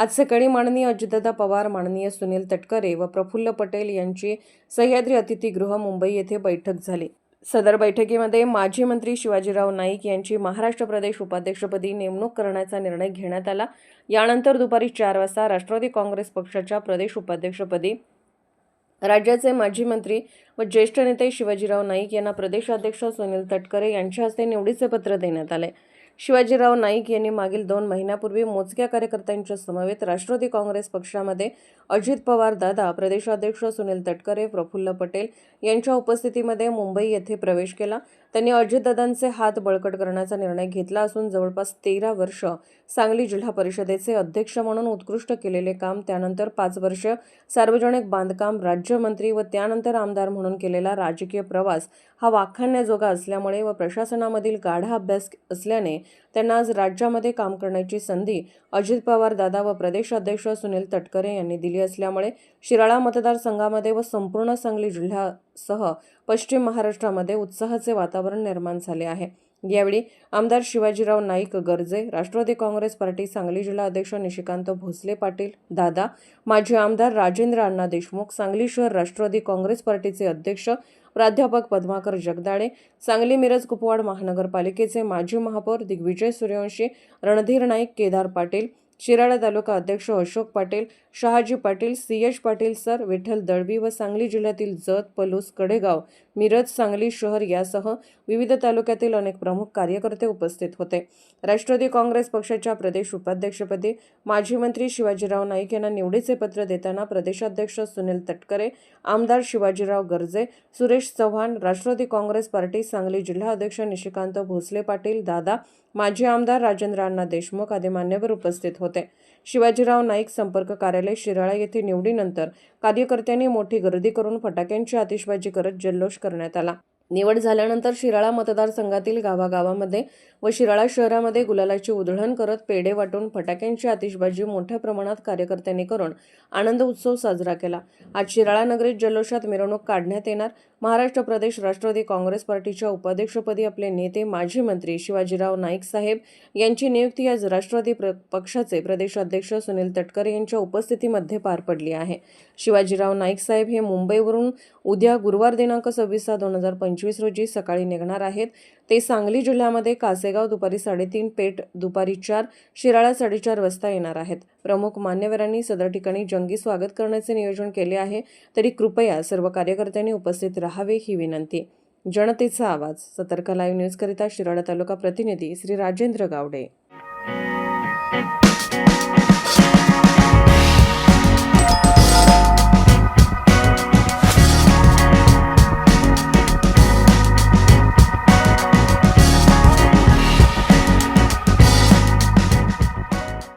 आज सकाळी माननीय अजितदादा पवार माननीय सुनील तटकरे व प्रफुल्ल पटेल यांची सह्याद्री अतिथीगृह मुंबई येथे बैठक झाली. सदर बैठकीमध्ये माजी मंत्री शिवाजीराव नाईक यांची महाराष्ट्र प्रदेश उपाध्यक्षपदी नेमणूक करण्याचा निर्णय घेण्यात आला. यानंतर दुपारी चार वाजता राष्ट्रवादी काँग्रेस पक्षाच्या प्रदेश उपाध्यक्षपदी राज्याचे माजी मंत्री व ज्येष्ठ नेते शिवाजीराव नाईक यांना प्रदेशाध्यक्ष सुनील तटकरे यांच्या हस्ते निवडीचे पत्र देण्यात आले. शिवाजीराव नाईक यांनी मागील दोन महिन्यापूर्वी मोजक्या कार्यकर्त्यांच्या समवेत राष्ट्रवादी काँग्रेस पक्षामध्ये अजित पवार दादा प्रदेशाध्यक्ष सुनील तटकरे प्रफुल्ल पटेल यांच्या उपस्थितीमध्ये मुंबई येथे प्रवेश केला. त्यांनी अजितदादांचे हात बळकट करण्याचा निर्णय घेतला असून जवळपास तेरा वर्ष सांगली जिल्हा परिषदेचे अध्यक्ष म्हणून उत्कृष्ट केलेले काम त्यानंतर पाच वर्ष सार्वजनिक बांधकाम राज्यमंत्री व त्यानंतर आमदार म्हणून केलेला राजकीय प्रवास हा वाखाणण्याजोगा असल्यामुळे व प्रशासनामधील गाढा अभ्यास असल्याने त्यांना आज राज्यामध्ये काम करण्याची संधी अजित पवार दादा व प्रदेशाध्यक्ष सुनील तटकरे यांनी दिली असल्यामुळे शिराळा मतदारसंघामध्ये व संपूर्ण सांगली सह पश्चिम महाराष्ट्रामध्ये उत्साहाचे वातावरण निर्माण झाले आहे. यावेळी आमदार शिवाजीराव नाईक गर्जे राष्ट्रवादी काँग्रेस पार्टी सांगली जिल्हा अध्यक्ष निशिकांत भोसले पाटील दादा माजी आमदार राजेंद्र अण्णा देशमुख सांगली शहर राष्ट्रवादी काँग्रेस पार्टीचे अध्यक्ष प्राध्यापक पद्माकर जगदाळे सांगली मिरज कुपवाड महानगरपालिकेचे माजी महापौर दिग्विजय सूर्यवंशी रणधीर नाईक केदार पाटील शिराळा तालुका अध्यक्ष Ashok Patil Shahaji Patil C H Patil sir Vitthal Dalvi व सांगली जिल्ह्यातील जत पलूस कडेगाव मिरज सांगली शहर यासह विविध तालुक्यातील अनेक प्रमुख कार्यकर्ते उपस्थित होते. राष्ट्रवादी काँग्रेस पक्षाच्या प्रदेश उपाध्यक्षपदी माजी मंत्री शिवाजीराव नाईक यांना निवडीचे पत्र देताना प्रदेशाध्यक्ष सुनील तटकरे आमदार शिवाजीराव गर्जे सुरेश चव्हाण राष्ट्रवादी काँग्रेस पार्टी सांगली जिल्हा अध्यक्ष निशिकांत भोसले पाटील दादा माजी आमदार राजेंद्र अण्णा देशमुख आदी मान्यवर उपस्थित होते. शिवाजीराव नाईक संपर्क कार्यालय शिराळा येथे निवडीनंतर कार्यकर्त्यांनी मोठी गर्दी करून फटाक्यांची आतिषबाजी करत जल्लोष करण्यात आला. निवड झाल्यानंतर शिराळा मतदारसंघातील गावागावामध्ये व शिराळा शहरामध्ये गुलालाची उधळण करत पेढे वाटून फटाक्यांची आतिषबाजी मोठ्या प्रमाणात कार्यकर्त्यांनी करून आनंद उत्सव साजरा केला. आज शिराळा नगरीत जल्लोषात मिरवणूक काढण्यात येणार. महाराष्ट्र प्रदेश राष्ट्रवादी काँग्रेस पार्टीच्या उपाध्यक्षपदी आपले नेते माजी मंत्री शिवाजीराव नाईक साहेब यांची नियुक्ती आज राष्ट्रवादी प्र पक्षाचे प्रदेशाध्यक्ष सुनील तटकरे यांच्या उपस्थितीमध्ये पार पडली आहे. शिवाजीराव नाईक साहेब हे मुंबईवरून उद्या गुरुवार दिनांक सव्वीस सहा दोन हजार पंचवीस रोजी सकाळी निघणार आहेत. ते सांगली जिल्ह्यामध्ये कासेगाव दुपारी साडेतीन पेठ दुपारी चार शिराळा साडेचार वाजता येणार आहेत. प्रमुख मान्यवरांनी सदर ठिकाणी जंगी स्वागत करण्याचे नियोजन केले आहे. तरी कृपया सर्व कार्यकर्त्यांनी उपस्थित राहावे ही विनंती. जनतेचा आवाज सतर्क लाईव्ह न्यूजकरिता शिराळा तालुका प्रतिनिधी श्री राजेंद्र गावडे.